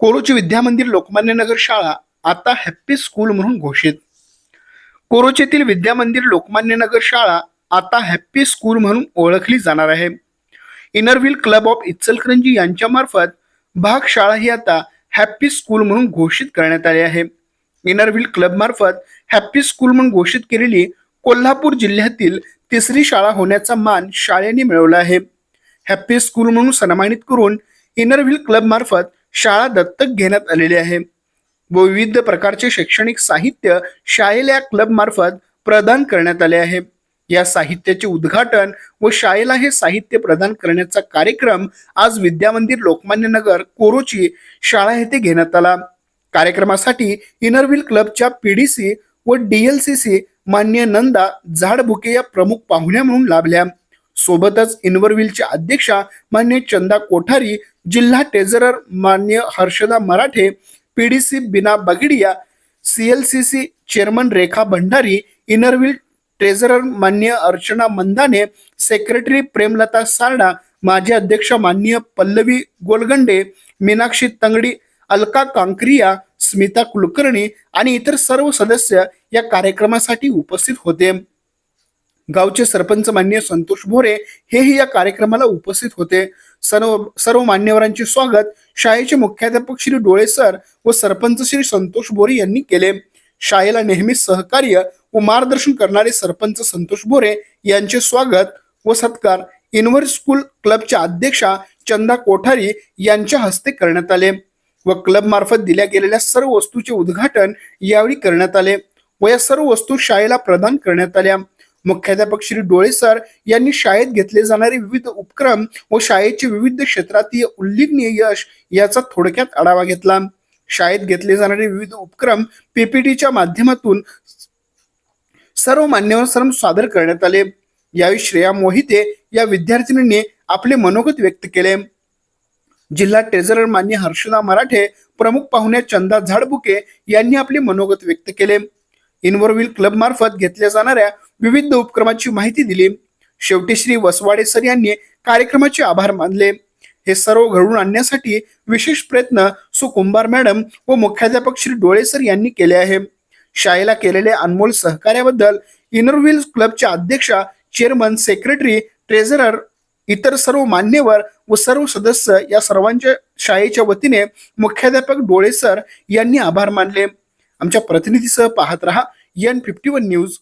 कोरोची विद्यामंदिर लोकमान्य नगर शाळा आता happy school म्हणून घोषित. कोरोचीतील विद्यामंदिर लोकमान्य नगर शाळा आता हॅप्पी स्कूल म्हणून ओळखली जाणार आहे. इनरव्हील क्लब ऑफ इचलकरंजी यांच्या मार्फत भाग शाळा ही आता हॅप्पी स्कूल म्हणून घोषित करण्यात आली आहे. इनरव्हील क्लब मार्फत हॅप्पी स्कूल म्हणून घोषित केलेली कोल्हापूर जिल्ह्यातील तिसरी शाळा होण्याचा मान शाळेने मिळवला आहे. हॅप्पी स्कूल म्हणून सन्मानित करून इनरव्हील क्लब मार्फत शाळा दत्तक घेण्यात आलेली आहे. व विविध प्रकारचे शैक्षणिक साहित्य शाळेला या क्लब मार्फत प्रदान करण्यात आले आहे. या साहित्याचे उद्घाटन व शाळेला हे साहित्य प्रदान करण्याचा कार्यक्रम आज विद्यामंदिर लोकमान्य नगर कोरोची शाळा येथे घेण्यात आला. कार्यक्रमासाठी इनरव्हील क्लबच्या पीडीसी व डीएलसीसी मान्य नंदा झाडबुके या प्रमुख पाहुण्या म्हणून लाभल्या. सोबतच इनवरव्हीलच्या अध्यक्षा मान्य चंदा कोठारी जिल्हा ट्रेझरर मान्य Harshada Marathe PDC Bina Bagadia CLCC chairman Rekha Bhandari Inner Wheel treasurer मान्य अर्चना मंदाने सेक्रेटरी प्रेमलता सारडा माजी अध्यक्ष मान्य पल्लवी गोलगंडे मीनाक्षी तंगडी अलका कांक्रिया स्मिता कुलकर्णी आणि इतर सर्व सदस्य या कार्यक्रमासाठी उपस्थित होते. गावचे सरपंच मान्य संतोष भोरे हेही या कार्यक्रमाला उपस्थित होते. सर्व सर्व मान्यवरांचे स्वागत. शाळेचे मुख्याध्यापक श्री डोळे सर व सरपंच श्री संतोष बोरे यांनी केले. शाळेला नेहमी सहकार्य व मार्गदर्शन करणारे सरपंच संतोष बोरे यांचे स्वागत व सत्कार इनवर स्कूल क्लबच्या अध्यक्षा चंदा कोठारी यांच्या हस्ते करण्यात आले व क्लब मार्फत दिल्या गेलेल्या सर्व वस्तूचे उद्घाटन यावेळी करण्यात आले व या सर्व वस्तू शाळेला प्रदान करण्यात आल्या. मुख्याध्यापक श्री डोळे सर यांनी शाळेत घेतले जाणारे विविध उपक्रम व शाळेचे विविध क्षेत्रातील उल्लेखनीय यश याचा थोडक्यात आढावा घेतला. शाळेत घेतले जाणारे विविध उपक्रम पीपीटीच्या माध्यमातून सर्व मान्यवर सादर करण्यात आले. यावेळी श्रेया मोहिते या विद्यार्थिनींनी आपले मनोगत व्यक्त केले. जिल्हा ट्रेझरर मान्य हर्षदा मराठे प्रमुख पाहुण्या चंदा झाडबुके यांनी आपले मनोगत व्यक्त केले. इनवरव्हील क्लब मार्फत घेतल्या जाणाऱ्या विविध उपक्रमाची माहिती दिली. शेवटी श्री वसवाडे सर यांनी कार्यक्रमाचे आभार मानले. हे सर्व घडवून आणण्यासाठी विशेष प्रयत्न सुकुंभार मॅडम व मुख्याध्यापक श्री डोळे सर यांनी केले आहे. शाळेला केलेल्या अनमोल सहकार्याबद्दल इनरव्हील क्लबच्या अध्यक्षा चेअरमन सेक्रेटरी ट्रेझरर इतर सर्व मान्यवर व सर्व सदस्य या सर्वांच्या शाळेच्या वतीने मुख्याध्यापक डोळे सर यांनी आभार मानले. आमच्या प्रतिनिधीसह पाहत रहा एन फिफ्टी वन न्यूज